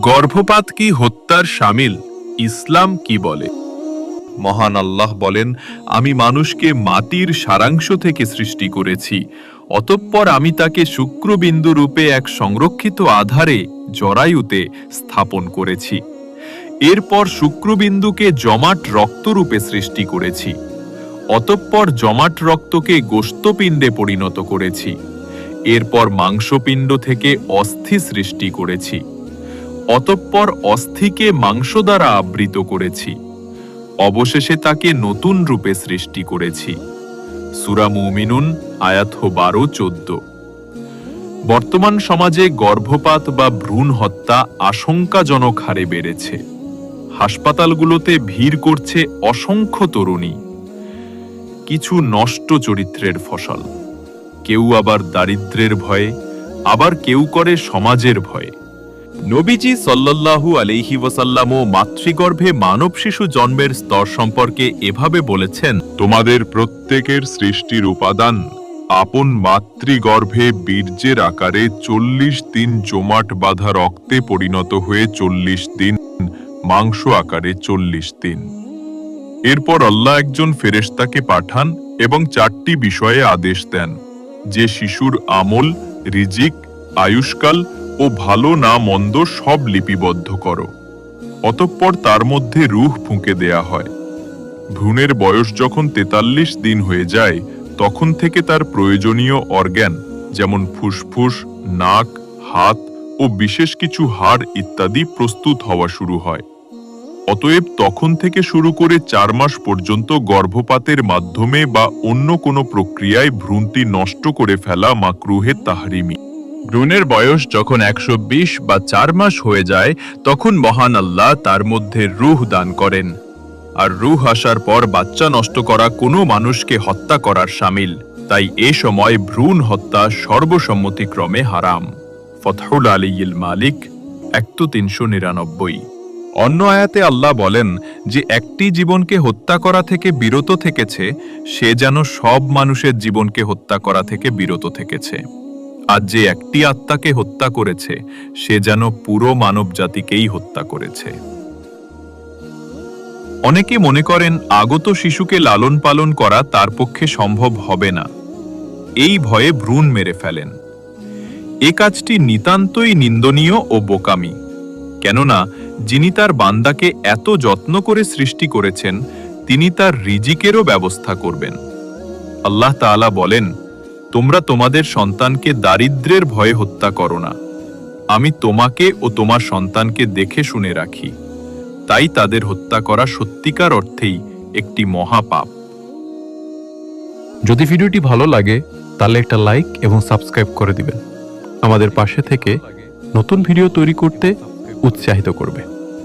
গর্ভপাত কি হত্যার সামিল? ইসলাম কি বলে? মহান আল্লাহ বলেন, আমি মানুষকে মাটির সারাংশ থেকে সৃষ্টি করেছি, অতঃপর আমি তাকে শুক্রবিন্দু রূপে এক সংরক্ষিত আধারে, জরায়ুতে স্থাপন করেছি। এরপর শুক্রবিন্দুকে জমাট রক্তরূপে সৃষ্টি করেছি, অতঃপর জমাট রক্তকে গোস্তপিণ্ডে পরিণত করেছি, এরপর মাংসপিণ্ড থেকে অস্থি সৃষ্টি করেছি। অতঃপর অস্থিকে মাংস দ্বারা আবৃত করেছি। অবশেষে তাকে নতুন রূপে সৃষ্টি করেছি। সুরা মুমিনুন, আয়াত বারো, চোদ্দ। বর্তমান সমাজে গর্ভপাত বা ভ্রূণ হত্যা আশঙ্কাজনক হারে বেড়েছে। হাসপাতালগুলোতে ভিড় করছে অসংখ্য তরুণী। কিছু নষ্ট চরিত্রের ফসল। কেউ আবার দারিদ্র্যের ভয়ে, আবার কেউ করে সমাজের ভয়ে। নবীজি সল্লাল্লাহু ওয়াসাল্লাম ও মাতৃগর্ভে মানব শিশু জন্মের স্তর সম্পর্কে এভাবে বলেছেন, তোমাদের প্রত্যেকের সৃষ্টির উপাদান আপন মাতৃগর্ভে বীর্যের আকারে চল্লিশ দিন জমাট বাঁধা রক্তে পরিণত হয়ে চল্লিশ দিন মাংস আকারে চল্লিশ দিন। এরপর আল্লাহ একজন ফেরেশতাকে পাঠান এবং চারটি বিষয়ে আদেশ দেন। যে শিশুর আমল, রিজিক, আয়ুষ্কাল ও ভালো না মন্দ সব লিপিবদ্ধ করো। অতঃপর তার মধ্যে রুহ ফুঁকে দেয়া হয়। ভ্রূণের বয়স যখন তেতাল্লিশ দিন হয়ে যায়, তখন থেকে তার প্রয়োজনীয় অর্গ্যান, যেমন ফুসফুস, নাক, হাত ও বিশেষ কিছু হাড় ইত্যাদি প্রস্তুত হওয়া শুরু হয়। অতএব তখন থেকে শুরু করে চার মাস পর্যন্ত গর্ভপাতের মাধ্যমে বা অন্য কোনো প্রক্রিয়ায় ভ্রূণটি নষ্ট করে ফেলা মাকরুহে তাহরিমি। ভ্রূণের বয়স যখন একশো বিশ বা চার মাস হয়ে যায়, তখন মহান আল্লাহ তার মধ্যে রুহ দান করেন। আর রুহ আসার পর বাচ্চা নষ্ট করা কোনো মানুষকে হত্যা করার সামিল। তাই এ সময় ভ্রূণ হত্যা সর্বসম্মতিক্রমে হারাম। ফতহুল আলীল মালিক একটু তিনশো নিরানব্বই। অন্য আয়াতে আল্লাহ বলেন যে, একটি জীবনকে হত্যা করা থেকে বিরত থেকেছে, সে যেন সব মানুষের জীবনকে হত্যা করা থেকে বিরত থেকেছে। আজ যে একটি আত্মাকে হত্যা করেছে, সে যেন পুরো মানব জাতিকেই হত্যা করেছে। অনেকে মনে করেন আগত শিশুকে লালন পালন করা তার পক্ষে সম্ভব হবে না। এই ভয়ে ভ্রূণ মেরে ফেলেন। এ কাজটি নিতান্তই নিন্দনীয় ও বোকামি। কেননা, যিনি তার বান্দাকে এত যত্ন করে সৃষ্টি করেছেন, তিনি তার রিজিকেরও ব্যবস্থা করবেন। আল্লাহ তাআলা বলেন তোমরা তোমাদের সন্তানকে দারিদ্র্যের ভয়ে হত্যা করো না। আমি তোমাকে ও তোমার সন্তানকে দেখে শুনে রাখি। তাই তাদের হত্যা করা সত্যিকার অর্থেই একটি মহাপাপ। যদি ভিডিওটি ভালো লাগে, তাহলে একটা লাইক এবং সাবস্ক্রাইব করে দিবেন। আমাদের পাশে থেকে নতুন ভিডিও তৈরি করতে উৎসাহিত করবে।